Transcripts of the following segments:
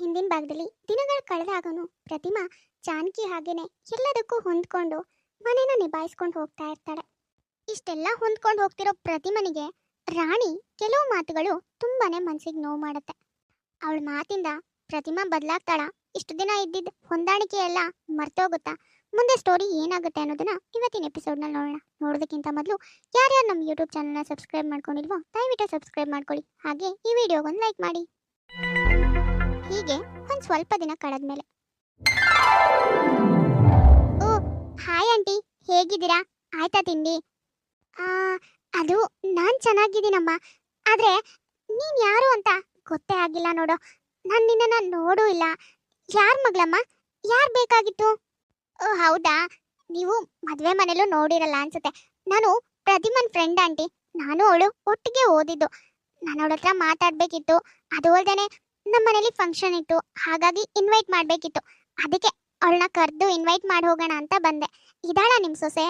ಹಿಂದಿನ ಭಾಗದಲ್ಲಿ ದಿನಗಳು ಕಳೆದಾಗನು ಪ್ರತಿಮಾ ಜಾನಕಿ ಹಾಗೇನೆ ಎಲ್ಲದಕ್ಕೂ ಹೊಂದ್ಕೊಂಡು ಮನೇನ ನಿಭಾಯಿಸ್ಕೊಂಡು ಹೋಗ್ತಾ ಇರ್ತಾಳೆ. ಇಷ್ಟೆಲ್ಲ ಹೊಂದ್ಕೊಂಡು ಹೋಗ್ತಿರೋ ಪ್ರತಿಮನಿಗೆ ರಾಣಿ ಕೆಲವು ಮಾತುಗಳು ತುಂಬಾನೇ ಮನಸ್ಸಿಗೆ ನೋವು ಮಾಡುತ್ತೆ. ಅವಳ ಮಾತಿಂದ ಪ್ರತಿಮಾ ಬದಲಾಗ್ತಾಳ, ಇಷ್ಟು ದಿನ ಇದ್ದಿದ್ದ ಹೊಂದಾಣಿಕೆ ಎಲ್ಲ ಮರ್ತೋಗುತ್ತಾ, ಮುಂದೆ ಸ್ಟೋರಿ ಏನಾಗುತ್ತೆ ಅನ್ನೋದನ್ನ ಇವತ್ತಿನ ಎಪಿಸೋಡ್ನಲ್ಲಿ ನೋಡೋಣ. ನೋಡೋದಕ್ಕಿಂತ ಮೊದಲು ಯಾರ್ಯಾರು ನಮ್ಮ ಯೂಟ್ಯೂಬ್ ಚಾನಲ್ನ ಸಬ್ಸ್ಕ್ರೈಬ್ ಮಾಡ್ಕೊಂಡಿಲ್ವೋ ದಯವಿಟ್ಟು ಸಬ್ಸ್ಕ್ರೈಬ್ ಮಾಡ್ಕೊಳ್ಳಿ. ಹಾಗೆ ಈ ವಿಡಿಯೋಗೊಂದು ಲೈಕ್ ಮಾಡಿ. ಹೀಗೆ ಒಂದು ಸ್ವಲ್ಪ ದಿನ ಕಳೆದ್ಮೇಲೆ. ಓ, ಹಾಯ್ ಆಂಟಿ. ಹೇಗಿದ್ದೀರಾ? ಆಯ್ತಾ ತಿಂಡಿ? ಅದು ನಾನು ಚೆನ್ನಾಗಿದ್ದೀನಮ್ಮ. ಆದರೆ ನೀನು ಯಾರು ಅಂತ ಗೊತ್ತೇ ಆಗಿಲ್ಲ ನೋಡು. ನಾನು ನಿನ್ನನ್ನು ನೋಡೂ ಇಲ್ಲ. ಯಾರ ಮಗಳಮ್ಮ? ಯಾರು ಬೇಕಾಗಿತ್ತು? ಓ, ಹೌದಾ? ನೀವು ಮದುವೆ ಮನೇಲೂ ನೋಡಿರಲ್ಲ ಅನ್ಸುತ್ತೆ. ನಾನು ಪ್ರತಿಮನ್ ಫ್ರೆಂಡ್ ಆಂಟಿ. ನಾನು ಅವಳು ಒಟ್ಟಿಗೆ ಓದಿದ್ದು. ನಾನು ಅವಳ ಹತ್ರ ಮಾತಾಡಬೇಕಿತ್ತು. ಅದು ಅಲ್ಲದೆ ನಮ್ಮ ಮನೇಲಿ ಫಂಕ್ಷನ್ ಇತ್ತು. ಹಾಗಾಗಿ ಇನ್ವೈಟ್ ಮಾಡಬೇಕಿತ್ತು. ಅದಕ್ಕೆ ಅವಳನ್ನ ಕರೆದು ಇನ್ವೈಟ್ ಮಾಡಿ ಹೋಗೋಣ ಅಂತ ಬಂದೆ. ಇದಾಳ ನಿಮ್ಮ ಸೊಸೆ?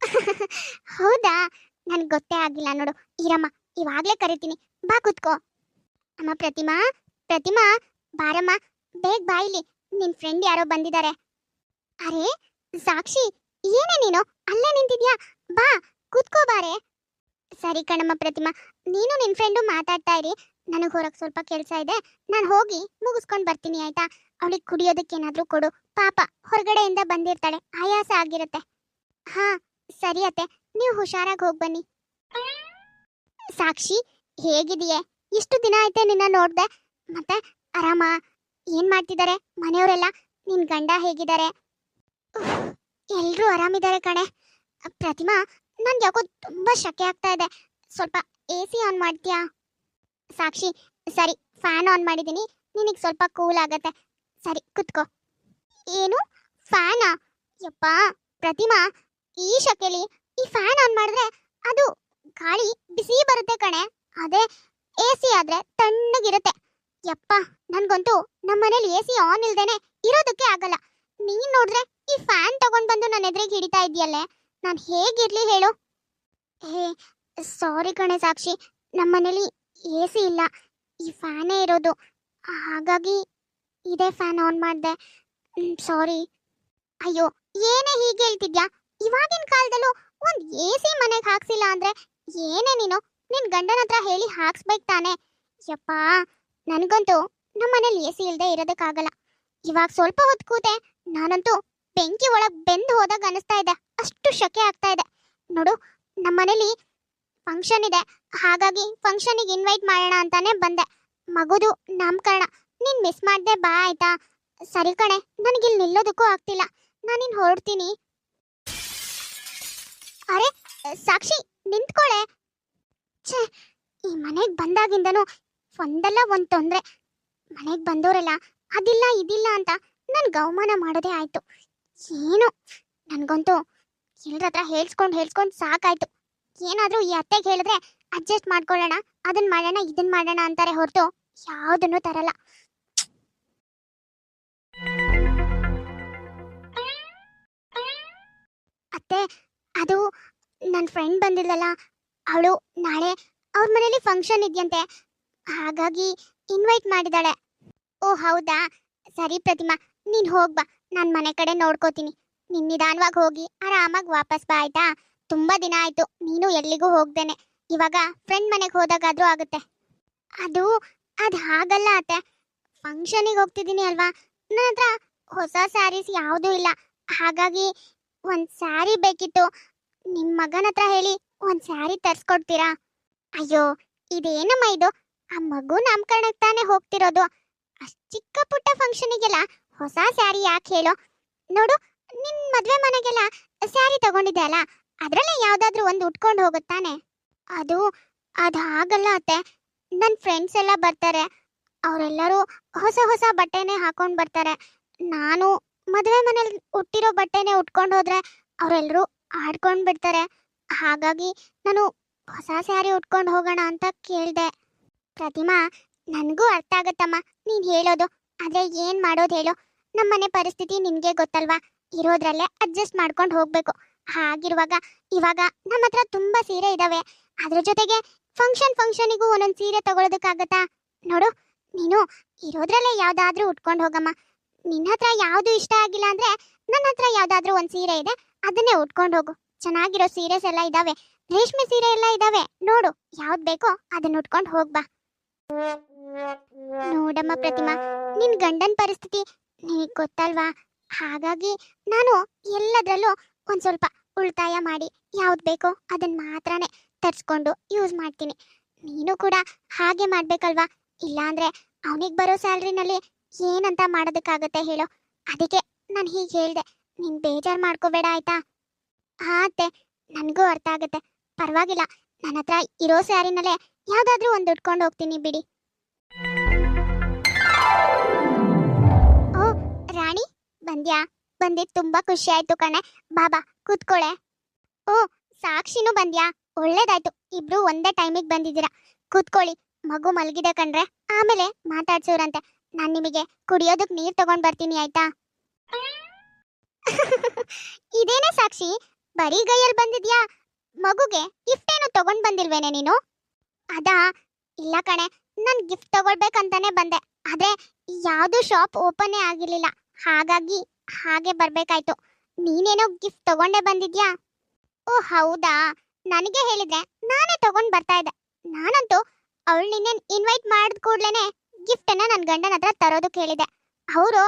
ಹೌದಾ? ನನಗೆ ಗೊತ್ತೇ ಆಗಿಲ್ಲ ನೋಡು. ಇರಮ್ಮ ಇವಾಗಲೇ ಕರಿತೀನಿ. ಬಾ ಕುತ್ಕೋ. ಅಮ್ಮ ಪ್ರತಿಮಾ ಪ್ರತಿಮಾ, ಬಾರಮ್ಮ, ಬೇಗ ಬಾಯಿಲಿ ನಿನ್ನ ಫ್ರೆಂಡ್ ಯಾರೋ ಬಂದಿದ್ದಾರೆ ಅರೆ, ಸಾಕ್ಷಿ, ಏನೇ ನೀನು? ಅಲ್ಲೇ ನಿಂತಿದ್ಯಾ? ಬಾ, ಕೂತ್ಕೋ ಬಾರೆ. ಸರಿ ಕಣಮ್ಮ ಪ್ರತಿಮಾ. ನೀನು ನಿನ್ನ ಫ್ರೆಂಡು ಮಾತಾಡ್ತಾ ಇರಿ. ನನಗೆ ಹೊರಗೆ ಸ್ವಲ್ಪ ಕೆಲಸ ಇದೆ. ನಾನು ಹೋಗಿ ಮುಗಿಸ್ಕೊಂಡು ಬರ್ತೀನಿ, ಆಯ್ತಾ? ಅವಳಿಗೆ ಕುಡಿಯೋದಕ್ಕೆ ಏನಾದರೂ ಕೊಡು. ಪಾಪ, ಹೊರಗಡೆಯಿಂದ ಬಂದಿರ್ತಾಳೆ. ಆಯಾಸ ಆಗಿರುತ್ತೆ. ಹಾ, ಸರಿ ಅತ್ತೆ. ನೀವು ಹುಷಾರಾಗಿ ಹೋಗಿ ಬನ್ನಿ. ಸಾಕ್ಷಿ, ಹೇಗಿದೆಯೇ? ಇಷ್ಟು ದಿನ ಆಯ್ತೆ ನಿನ್ನ ನೋಡ್ದೆ. ಮತ್ತೆ, ಆರಾಮ? ಏನ್ ಮಾಡ್ತಿದ್ದಾರೆ ಮನೆಯವರೆಲ್ಲ? ನಿನ್ ಗಂಡ ಹೇಗಿದ್ದಾರೆ ಎಲ್ಲರೂ ಆರಾಮಿದ್ದಾರೆ ಕಣೆ. ಪ್ರತಿಮಾ, ನನ್ಗೆ ಯಾಕೋ ತುಂಬಾ ಶಕೆ ಆಗ್ತಾ ಇದೆ. ಸ್ವಲ್ಪ ಎ ಸಿ ಆನ್ ಮಾಡ್ತೀಯಾ? ಸಾಕ್ಷಿ, ಸರಿ ಫ್ಯಾನ್ ಆನ್ ಮಾಡಿದ್ದೀನಿ. ನಿನಗೆ ಸ್ವಲ್ಪ ಕೂಲ್ ಆಗತ್ತೆ. ಸರಿ, ಕುತ್ಕೋ. ಏನು? ಫ್ಯಾನಾ ಯಪ್ಪ, ಪ್ರತಿಮಾ ಈ ಶಕೆಲಿ ಈ ಫ್ಯಾನ್ ಆನ್ ಮಾಡಿದ್ರೆ ಅದು ಗಾಳಿ ಬಿಸಿ ಬರುತ್ತೆ ಕಣೆ. ಅದೇ ಎ ಸಿ ಆದ್ರೆ ತಣ್ಣಗಿರುತ್ತೆ. ಯಪ್ಪ, ನನ್ಗಂತೂ ನಮ್ಮ ಮನೇಲಿ ಎ ಸಿ ಆನ್ ಇಲ್ದೇನೆ ಇರೋದಕ್ಕೆ ಆಗಲ್ಲ. ನೀನ್ ನೋಡಿದ್ರೆ ಈ ಫ್ಯಾನ್ ತಗೊಂಡ್ ಬಂದು ನನ್ನ ಎದುರಿಗೆ ಹಿಡಿತಾ ಇದೆಯಲ್ಲೇ ನಾನು ಹೇಗಿರ್ಲಿ ಹೇಳು. ಹೇ ಸಾರಿ ಕಣೆ ಸಾಕ್ಷಿ. ನಮ್ಮ ಮನೇಲಿ ಎ ಸಿ ಇಲ್ಲ. ಈ ಫ್ಯಾನೇ ಇರೋದು. ಹಾಗಾಗಿ ಇದೇ ಫ್ಯಾನ್ ಆನ್ ಮಾಡಿದೆ. ಸಾರಿ ಅಯ್ಯೋ, ಏನೇ ಹೀಗೆ ಹೇಳ್ತಿದ್ಯಾ? ಇವಾಗಿನ ಕಾಲದಲ್ಲೂ ಒಂದು ಎ ಸಿ ಮನೆಗೆ ಹಾಕ್ಸಿಲ್ಲ ಅಂದ್ರೆ ಏನೇ ನೀನು? ನಿನ್ ಗಂಡನ ಹತ್ರ ಹೇಳಿ ಹಾಕ್ಸ್ಬೇಕು ತಾನೆ. ಯಪ್ಪ, ನನಗಂತೂ ನಮ್ಮ ಮನೇಲಿ ಎ ಸಿ ಇಲ್ಲದೆ ಇರೋದಕ್ಕಾಗಲ್ಲ. ಇವಾಗ ಸ್ವಲ್ಪ ಹೊತ್ತು ಕೂತೆ ನಾನಂತೂ ಬೆಂಕಿ ಒಳಗೆ ಬೆಂದು ಹೋದಾಗ ಅನಿಸ್ತಾ ಇದೆ. ಅಷ್ಟು ಶಕೆ ಆಗ್ತಾ ಇದೆ. ನೋಡು ನಮ್ಮ ಮನೇಲಿ ಫಂಕ್ಷನ್ ಇದೆ. ಹಾಗಾಗಿ ಫಂಕ್ಷನಿಗೆ ಇನ್ವೈಟ್ ಮಾಡೋಣ ಅಂತಾನೆ ಬಂದೆ. ಮಗುದು ನಾಮಕರಣ. ನೀನ್ ಮಿಸ್ ಮಾಡ್ದೆ ಬಾ ಆಯ್ತಾ? ಸರಿ ಕಣೆ ನನಗಿಲ್ಲಿ ನಿಲ್ಲೋದಕ್ಕೂ ಆಗ್ತಿಲ್ಲ. ನಾನಿನ್ ಹೊರಡ್ತೀನಿ. ಅರೆ, ಸಾಕ್ಷಿ, ನಿಂತ್ಕೊಳೆ. ಛೇ, ಈ ಮನೆಗೆ ಬಂದಾಗಿಂದನೂ ಒಂದಲ್ಲ ಒಂದ್ ತೊಂದ್ರೆ. ಮನೆಗೆ ಬಂದವರೆಲ್ಲ ಅದಿಲ್ಲ ಇದಿಲ್ಲ ಅಂತ ನನ್ಗೆ ಗೌಮಾನ ಮಾಡೋದೇ ಆಯ್ತು. ಏನು, ನನ್ಗಂತೂ ಎಲ್ರ ಹತ್ರ ಹೇಳ್ಸ್ಕೊಂಡು ಹೇಳ್ಸ್ಕೊಂಡು ಸಾಕಾಯ್ತು. ಏನಾದ್ರೂ ಈ ಅತ್ತೆಗೆ ಹೇಳಿದ್ರೆ ಅಡ್ಜಸ್ಟ್ ಮಾಡ್ಕೊಳ್ಳೋಣ ಅದನ್ನ ಮಾಡೋಣ ಇದನ್ನ ಮಾಡೋಣ ಅಂತಾರೆ ಹೊರತು ಯಾವುದನ್ನು ತರಲ್ಲ. ಅತ್ತೆ, ಅದು ನನ್ನ ಫ್ರೆಂಡ್ ಬಂದಿಲ್ಲಲ್ಲ ಅವಳು ನಾಳೆ ಅವ್ರ ಮನೇಲಿ ಫಂಕ್ಷನ್ ಇದೆಯಂತೆ, ಹಾಗಾಗಿ ಇನ್ವೈಟ್ ಮಾಡಿದಾಳೆ. ಓ, ಹೌದಾ? ಸರಿ ಪ್ರತಿಮಾ, ನೀನು ಹೋಗ್ಬಾ ನಾನು ಮನೆ ಕಡೆ ನೋಡ್ಕೋತೀನಿ. ನಿನ್ನಿದಾನವಾಗಿ ಹೋಗಿ ಆರಾಮಾಗಿ ವಾಪಸ್ ಬಾ, ಆಯ್ತಾ? ತುಂಬಾ ದಿನ ಆಯ್ತು, ನೀನು ಎಲ್ಲಿಗೂ ಹೋಗ್ದೇನೆ. ಇವಾಗ ಫ್ರೆಂಡ್ ಮನೆಗೆ ಹೋದಾಗಾದ್ರೂ ಆಗುತ್ತೆ. ಅದು ಅದು ಹಾಗಲ್ಲ ಅತ್ತೆ. ಫಂಕ್ಷನಿಗೆ ಹೋಗ್ತಿದ್ದೀನಿ ಅಲ್ವಾ? ನನ್ನ ಹತ್ರ ಹೊಸ ಸ್ಯಾರೀಸ್ ಯಾವುದೂ ಇಲ್ಲ. ಹಾಗಾಗಿ ಒಂದು ಸ್ಯಾರಿ ಬೇಕಿತ್ತು. ನಿಮ್ಮ ಮಗನ ಹತ್ರ ಹೇಳಿ ಒಂದು ಸ್ಯಾರಿ ತರಿಸ್ಕೊಡ್ತೀರಾ? ಅಯ್ಯೋ, ಇದೇನಮ್ಮ ಇದು? ಆ ಮಗು ನಾಮಕರಣಕ್ಕೆ ತಾನೇ ಹೋಗ್ತಿರೋದು. ಅಷ್ಟ್ ಚಿಕ್ಕ ಪುಟ್ಟ ಫಂಕ್ಷನಿಗೆಲ್ಲ ಹೊಸ ಸ್ಯಾರಿ ಯಾಕೆ ಹೇಳೋ? ನೋಡು, ನಿನ್ ಮದ್ವೆ ಮನೆಗೆಲ್ಲ ಸ್ಯಾರಿ ತಗೊಂಡಿದ್ದೆ ಅಲ್ಲ? ಅದ್ರಲ್ಲೇ ಯಾವ್ದಾದ್ರು ಒಂದು ಉಟ್ಕೊಂಡು ಹೋಗುತ್ತಾನೆ ಅದು ಅದು ಹಾಗಲ್ಲ ಅತ್ತೆ. ನನ್ನ ಫ್ರೆಂಡ್ಸ್ ಎಲ್ಲ ಬರ್ತಾರೆ. ಅವರೆಲ್ಲರೂ ಹೊಸ ಹೊಸ ಬಟ್ಟೆನೇ ಹಾಕೊಂಡು ಬರ್ತಾರೆ. ನಾನು ಮದುವೆ ಮನೇಲಿ ಉಟ್ಟಿರೋ ಬಟ್ಟೆನೇ ಉಟ್ಕೊಂಡು ಹೋದ್ರೆ ಅವರೆಲ್ಲರೂ ಆಡ್ಕೊಂಡು ಬಿಡ್ತಾರೆ. ಹಾಗಾಗಿ ನಾನು ಹೊಸ ಸ್ಯಾರಿ ಉಟ್ಕೊಂಡು ಹೋಗೋಣ ಅಂತ ಕೇಳಿದೆ. ಪ್ರತಿಮಾ, ನನಗೂ ಅರ್ಥ ಆಗತ್ತಮ್ಮ. ನೀನು ಹೇಳೋದು, ಆದರೆ ಏನು ಮಾಡೋದು ಹೇಳು. ನಮ್ಮನೆ ಪರಿಸ್ಥಿತಿ ನಿನಗೆ ಗೊತ್ತಲ್ವಾ? ಇರೋದ್ರಲ್ಲೇ ಅಡ್ಜಸ್ಟ್ ಮಾಡ್ಕೊಂಡು ಹೋಗ್ಬೇಕು. ಹಾಗಿರುವಾಗ ಇವಾಗ ನಮ್ಮ ಹತ್ರ ತುಂಬಾ ಸೀರೆ ಇದಾವೆ. ಅದ್ರ ಜೊತೆಗೆ ಫಂಕ್ಷನ್ ಫಂಕ್ಷನಿಗೂ ಒಂದೊಂದು ಸೀರೆ ತಗೊಳೋದಕ್ಕಾಗತ್ತಾ? ನೋಡು, ನೀನು ಇರೋದ್ರಲ್ಲೇ ಯಾವ್ದಾದ್ರೂ ಉಟ್ಕೊಂಡು ಹೋಗಮ್ಮ. ನಿನ್ನ ಹತ್ರ ಯಾವ್ದು ಇಷ್ಟ ಆಗಿಲ್ಲ ಅಂದ್ರೆ ನನ್ನ ಹತ್ರ ಯಾವ್ದಾದ್ರೂ ಒಂದು ಸೀರೆ ಇದೆ, ಅದನ್ನೇ ಉಟ್ಕೊಂಡು ಹೋಗು. ಚೆನ್ನಾಗಿರೋ ಸೀರೆಸ್ ಎಲ್ಲ ಇದಾವೆ. ರೇಷ್ಮೆ ಸೀರೆ ಎಲ್ಲ ಇದಾವೆ. ನೋಡು, ಯಾವ್ದು ಬೇಕೋ ಅದನ್ನ ಉಟ್ಕೊಂಡು ಹೋಗ್ಬಾ ನೋಡಮ್ಮ ಪ್ರತಿಮಾ, ನಿನ್ ಗಂಡನ ಪರಿಸ್ಥಿತಿ ನೀ ಗೊತ್ತಲ್ವಾ? ಹಾಗಾಗಿ ನಾನು ಎಲ್ಲದರಲ್ಲೂ ಒಂದ್ ಸ್ವಲ್ಪ ಉಳಿತಾಯ ಮಾಡಿ ಯಾವ್ದು ಬೇಕೋ ಅದನ್ನ ಮಾತ್ರನೇ ತರಿಸ್ಕೊಂಡು ಯೂಸ್ ಮಾಡ್ತೀನಿ. ನೀನು ಕೂಡ ಹಾಗೆ ಮಾಡ್ಬೇಕಲ್ವಾ? ಇಲ್ಲಾಂದ್ರೆ ಅವನಿಗೆ ಬರೋ ಸ್ಯಾಲ್ರಿನಲ್ಲಿ ಏನಂತ ಮಾಡೋದಕ್ಕಾಗತ್ತೆ ಹೇಳು. ಅದಕ್ಕೆ ನಾನು ಹೀಗೆ ಹೇಳ್ದೆ. ನೀನ್ ಬೇಜಾರು ಮಾಡ್ಕೋಬೇಡ ಆಯ್ತಾ? ಹಾ ನನಗೂ ಅರ್ಥ ಆಗುತ್ತೆ. ಪರವಾಗಿಲ್ಲ ನನ್ನ ಹತ್ರ ಇರೋ ಸ್ಯಾರಿನಲ್ಲೇ ಯಾವುದಾದ್ರೂ ಒಂದು ಉಟ್ಕೊಂಡು ಹೋಗ್ತೀನಿ ಬಿಡಿ. ಓ, ರಾಣಿ, ಬಂದ್ಯಾ? ಬಂದಿದ್ ತುಂಬಾ ಖುಷಿ ಆಯ್ತು ಕಣೆ. ಬಾಬಾ, ಕೂತ್ಕೊಳೆ. ಓ, ಸಾಕ್ಷಿನೂ ಬಂದ್ಯಾ? ಒಳ್ಳೇದಾಯ್ತು. ಇಬ್ರು ಒಂದೇ ಟೈಮಿಗೆ ಬಂದಿದ್ದೀರಾ. ಕೂತ್ಕೊಳ್ಳಿ. ಮಗು ಮಲಗಿದೆ ಕಣ್ರೆ. ಆಮೇಲೆ ಮಾತಾಡ್ಸೋರಂತೆ. ನಾನ್ ನಿಮಗೆ ಕುಡಿಯೋದಕ್ ನೀರು ತಗೊಂಡ್ ಬರ್ತೀನಿ, ಆಯ್ತಾ? ಇದೇನೇ ಸಾಕ್ಷಿ? ಬರೀ ಗೈಯಲ್ಲಿ ಬಂದಿದ್ಯಾ? ಮಗುಗೆ ಗಿಫ್ಟ್ ಏನು ತಗೊಂಡ್ ಬಂದಿಲ್ವೇನೆ ನೀನು? ಅದಾ? ಇಲ್ಲ ಕಣೆ. ನಾನು ಗಿಫ್ಟ್ ತಗೊಳ್ಬೇಕಂತಾನೆ ಬಂದೆ. ಆದ್ರೆ ಯಾವ್ದು ಶಾಪ್ ಓಪನೇ ಆಗಿರ್ಲಿಲ್ಲ. ಹಾಗಾಗಿ ಹಾಗೆ ಬರ್ಬೇಕಾಯ್ತು. ನೀನೇನೋ ಗಿಫ್ಟ್ ತಗೊಂಡೇ ಬಂದಿದ್ಯಾ? ಓ ಹೌದಾ? ನನಗೆ ಹೇಳಿದ್ರೆ ನಾನೇ ತಗೊಂಡ್ ಬರ್ತಾ ಇದ್ದೆ. ನಾನಂತೂ ಅವಳು ನಿನ್ನೆ ಇನ್ವೈಟ್ ಮಾಡಿದ ಕೂಡ್ಲೇನೆ ಗಿಫ್ಟ್ ಅನ್ನ ನನ್ನ ಗಂಡನ ಹತ್ರ ತರೋದು ಕೇಳಿದೆ. ಅವರು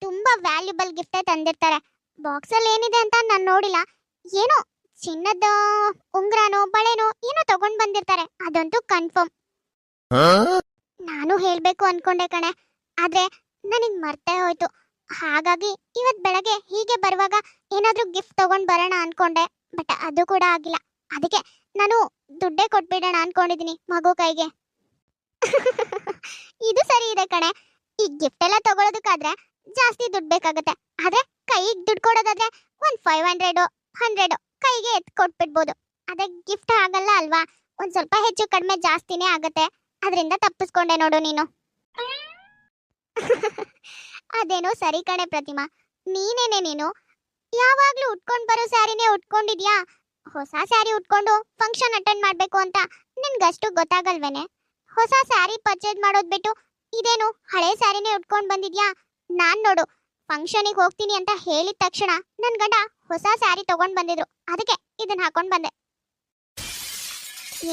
ತುಂಬಾ ವ್ಯಾಲ್ಯೂಬಲ್ ಗಿಫ್ಟೇ ತಂದಿರ್ತಾರೆ. ಬಾಕ್ಸ್ ಅಲ್ಲಿ ಏನಿದೆ ಅಂತ ನಾನು ನೋಡಿಲ್ಲ. ಏನೋ ಚಿನ್ನದ ಉಂಗ್ರಾನೋ ಬಳೆನೋ ಏನೋ ತಗೊಂಡ್ ಬಂದಿರ್ತಾರೆ. ಅದಂತೂ ಕನ್ಫರ್ಮ್ ನಾನು ಹೇಳ್ಬೇಕು ಅನ್ಕೊಂಡೆ ಕಣೆ. ಆದ್ರೆ ನನಗ್ ಮರ್ತೇ ಹೋಯ್ತು. ಹಾಗಾಗಿ ಇವತ್ ಬೆಳಗ್ಗೆ ಹೀಗೆ ಬರುವಾಗ ಏನಾದ್ರೂ ಗಿಫ್ಟ್ ತಗೊಂಡ್ ಬರೋಣ ಅನ್ಕೊಂಡೆ ಬಟ್ ಅದು ಕೂಡ ಆಗಿಲ್ಲ. ಅದಕ್ಕೆ ನಾನು ದುಡ್ಡೇ ಕೊಟ್ಬಿಡೋಣ ಅನ್ಕೊಂಡಿದೀನಿ ಮಗು ಕೈಗೆ. ಇದು ಸರಿ ಇದೆ ಕಣೆ. ಈ ಗಿಫ್ಟ್ ಎಲ್ಲ ತಗೊಳೋದಕ್ಕಾದ್ರೆ ಜಾಸ್ತಿ ದುಡ್ಡು ಬೇಕಾಗುತ್ತೆ. ಆದ್ರೆ ಕೈಗೆ ದುಡ್ಡು ಕೊಡೋದಾದ್ರೆ ಒಂದ್ ಫೈವ್ ಹಂಡ್ರೆಡ್ ಹಂಡ್ರೆಡ್ ಕೈಗೆ ಎತ್ ಕೊಟ್ಬಿಡ್ಬೋದು. ಅದೇ ಗಿಫ್ಟ್ ಆಗಲ್ಲ ಅಲ್ವಾ? ಒಂದ್ ಸ್ವಲ್ಪ ಹೆಚ್ಚು ಕಡಿಮೆ ಜಾಸ್ತಿನೇ ಆಗುತ್ತೆ. ಅದರಿಂದ ತಪ್ಪಿಸ್ಕೊಂಡೆ ನೋಡು ನೀನು. ಅದೇನೋ ಸರಿ ಕಣೆ ಪ್ರತಿಮಾ. ನೀನೇನೆ ನೀನು? ಯಾವಾಗ್ಲೂ ಉಟ್ಕೊಂಡ್ ಬರೋ ಸ್ಯಾರಿನೇ ಉಟ್ಕೊಂಡಿದ್ಯಾ? ಹೊಸ ಸ್ಯಾರಿ ಉಟ್ಕೊಂಡು ಫಂಕ್ಷನ್ ಅಟೆಂಡ್ ಮಾಡ್ಬೇಕು ಅಂತ ನಿನ್ಗಷ್ಟು ಗೊತ್ತಾಗಲ್ವೇನೆ? ಹೊಸ ಸ್ಯಾರಿ ಪರ್ಚೇಸ್ ಮಾಡೋದ್ ಬಿಟ್ಟು ಇದೇನು ಹಳೆ ಸ್ಯಾರಿನೇ ಉಟ್ಕೊಂಡ್ ಬಂದಿದ್ಯಾ? ನಾನ್ ನೋಡು ಫಂಕ್ಷನಿಗೆ ಹೋಗ್ತೀನಿ ಅಂತ ಹೇಳಿದ ತಕ್ಷಣ ನನ್ ಗಂಡ ಹೊಸ ಸ್ಯಾರಿ ತಗೊಂಡ್ ಬಂದಿದ್ರು. ಅದಕ್ಕೆ ಇದನ್ನ ಹಾಕೊಂಡ್ ಬಂದೆ.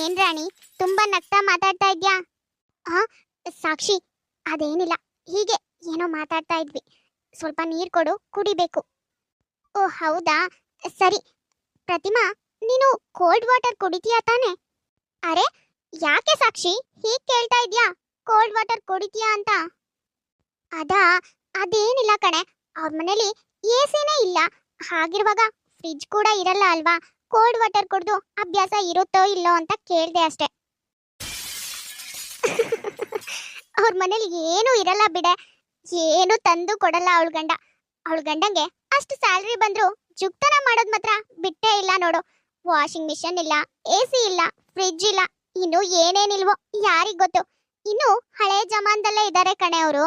ಏನ್ ರಾಣಿ, ತುಂಬಾ ನಗ್ತಾ ಮಾತಾಡ್ತಾ ಇದ್ಯಾ? ಹಾ ಸಾಕ್ಷಿ, ಅದೇನಿಲ್ಲ. ಹೀಗೆ ಏನೋ ಮಾತಾಡ್ತಾ ಇದ್ವಿ. ಸ್ವಲ್ಪ ನೀರು ಕೊಡು, ಕುಡಿಬೇಕು. ಓ, ಹೌದಾ? ಸರಿ. ಪ್ರತಿಮಾ, ನೀನು ಕೋಲ್ಡ್ ವಾಟರ್ ಕುಡಿತೀಯಾ ತಾನೆ? ಅರೆ, ಯಾಕೆ ಸಾಕ್ಷಿ? ಹೀಗೆ ಕೇಳ್ತಾ ಇದ್ಯಾ? ಕೋಲ್ಡ್ ವಾಟರ್ ಕುಡಿತೀಯಾ ಅಂತ? ಅದಾ? ಅದೇನಿಲ್ಲ ಕಣೆ. ಅವ್ರ ಮನೇಲಿ ಎ ಎಸಿನೇ ಇಲ್ಲ. ಹಾಗಿರುವಾಗ ಫ್ರಿಜ್ ಕೂಡ ಇರಲ್ಲ ಅಲ್ವಾ? ಕೋಲ್ಡ್ ವಾಟರ್ ಕುಡಿದು ಅಭ್ಯಾಸ ಇರುತ್ತೋ ಇಲ್ಲೋ ಅಂತ ಕೇಳಿದೆ ಅಷ್ಟೆ. ಅವ್ರ ಮನೇಲಿ ಏನೂ ಇರಲ್ಲ ಬಿಡೆ. ಏನು ತಂದು ಕೊಡಲ್ಲ ಅವಳ ಗಂಡ. ಅವಳ ಗಂಡಂಗೆ ಅಷ್ಟು ಸ್ಯಾಲ್ರಿ ಬಂದ್ರು ಜುಗ್ತನ ಮಾಡೋದ್ ಮಾತ್ರ ಬಿಟ್ಟೇ ಇಲ್ಲ ನೋಡು. ವಾಷಿಂಗ್ ಮಿಷನ್ ಇಲ್ಲ ಎ ಸಿ ಇಲ್ಲ ಫ್ರಿಡ್ಜ್ ಇಲ್ಲ, ಇನ್ನು ಏನೇನಿಲ್ವೋ ಯಾರಿಗ್ ಗೊತ್ತು? ಇನ್ನು ಹಳೆ ಜಮಾನದಲ್ಲೇ ಇದ್ದಾರೆ ಕಣೆ ಅವರು.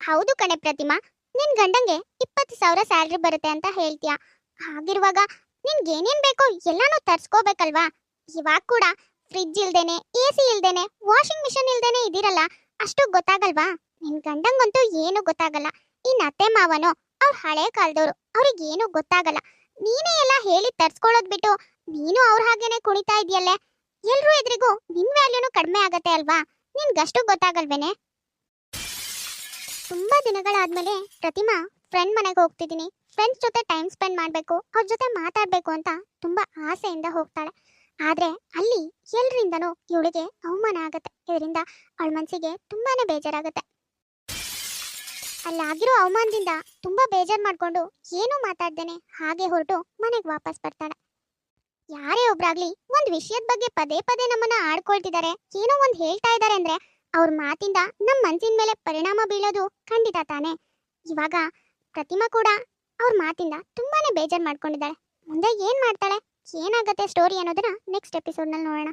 ಹೌದು ಕಣೆ ಪ್ರತಿಮಾ, ನಿನ್ ಗಂಡಂಗೆ ಇಪ್ಪತ್ತು ಸಾವಿರ ಸ್ಯಾಲ್ರಿ ಬರುತ್ತೆ ಅಂತ ಹೇಳ್ತೀಯಾ? ಹಾಗಿರುವಾಗ ನಿನ್ಗೇನೇನ್ ಬೇಕೋ ಎಲ್ಲಾನು ತರ್ಸ್ಕೋಬೇಕಲ್ವಾ? ಇವಾಗ ಕೂಡ ಫ್ರಿಡ್ಜ್ ಇಲ್ದೇನೆ ಎ ಸಿ ಇಲ್ದೇನೆ ವಾಷಿಂಗ್ ಮಿಷನ್ ಇಲ್ದೇನೆ ಇದಿರಲ್ಲ, ಅಷ್ಟು ಗೊತ್ತಾಗಲ್ವಾ? ನಿನ್ ಗಂಡಂಗಂತೂ ಏನು ಗೊತ್ತಾಗಲ್ಲ. ಇನ್ ಅತ್ತೆ ಮಾವನೋ, ಅವ್ರ ಹಳೆ ಕಾಲದವ್ರು ಅವ್ರಿಗೇನು ಗೊತ್ತಾಗಲ್ಲ. ನೀನೇ ಎಲ್ಲ ಹೇಳಿ ತರ್ಸ್ಕೊಳ್ಳೋದ್ ಬಿಟ್ಟು ನೀನು ಅವ್ರ ಹಾಗೇನೆ ಕುಣಿತಾ ಇದೆಯಲ್ಲೇ? ಎಲ್ರೂ ಎದುರಿಗೂ ನಿನ್ ವ್ಯಾಲ್ಯೂನು ಕಡಿಮೆ ಆಗತ್ತೆ ಅಲ್ವಾ? ನಿನ್ಗಷ್ಟು ಗೊತ್ತಾಗಲ್ವೇನೆ? ತುಂಬಾ ದಿನಗಳಾದ್ಮೇಲೆ ಪ್ರತಿಮಾ ಫ್ರೆಂಡ್ ಮನೆಗೆ ಹೋಗ್ತಿದ್ದೀನಿ ಫ್ರೆಂಡ್ಸ್ ಜೊತೆ ಟೈಮ್ ಸ್ಪೆಂಡ್ ಮಾಡಬೇಕು, ಅವ್ರ ಜೊತೆ ಮಾತಾಡಬೇಕು ಅಂತ ತುಂಬಾ ಆಸೆಯಿಂದ ಹೋಗ್ತಾಳೆ. ಆದ್ರೆ ಅಲ್ಲಿ ಎಲ್ರಿಂದನೂ ಇವಳಿಗೆ ಅವಮಾನ ಆಗುತ್ತೆ. ಇದರಿಂದ ಅವಳ ಮನಸ್ಸಿಗೆ ತುಂಬಾನೇ ಬೇಜಾರಾಗತ್ತೆ. ಅಲ್ಲಾಗಿರೋ ಅವಮಾನದಿಂದ ತುಂಬಾ ಬೇಜಾರ್ ಮಾಡ್ಕೊಂಡು ಏನು ಮಾತಾಡ್ದೇನೆ, ಹಾಗೆ ಹೊರಟು ಮನೆಗೆ ವಾಪಸ್ ಬರ್ತಾಳೆ. ಯಾರೇ ಒಬ್ರಾಗ್ಲಿ ಒಂದ್ ವಿಷಯದ ಬಗ್ಗೆ ಪದೇ ಪದೇ ನಮ್ಮನ್ನ ಆಡ್ಕೊಳ್ತಿದ್ದಾರೆ ಏನೋ ಒಂದ್ ಹೇಳ್ತಾ ಇದ್ದಾರೆ ಅಂದ್ರೆ ಅವ್ರ ಮಾತಿಂದ ನಮ್ ಮನ್ಸಿನ ಮೇಲೆ ಪರಿಣಾಮ ಬೀಳೋದು ಖಂಡಿತ ತಾನೆ. ಇವಾಗ ಪ್ರತಿಮಾ ಕೂಡ ಅವ್ರ ಮಾತಿಂದ ತುಂಬಾನೇ ಬೇಜಾರ್ ಮಾಡ್ಕೊಂಡಿದ್ದಾಳೆ. ಮುಂದೆ ಏನ್ ಮಾಡ್ತಾಳೆ, ಏನಾಗತ್ತೆ ಸ್ಟೋರಿ ಅನ್ನೋದನ್ನ ನೆಕ್ಸ್ಟ್ ಎಪಿಸೋಡ್ನಲ್ಲಿ ನೋಡೋಣ.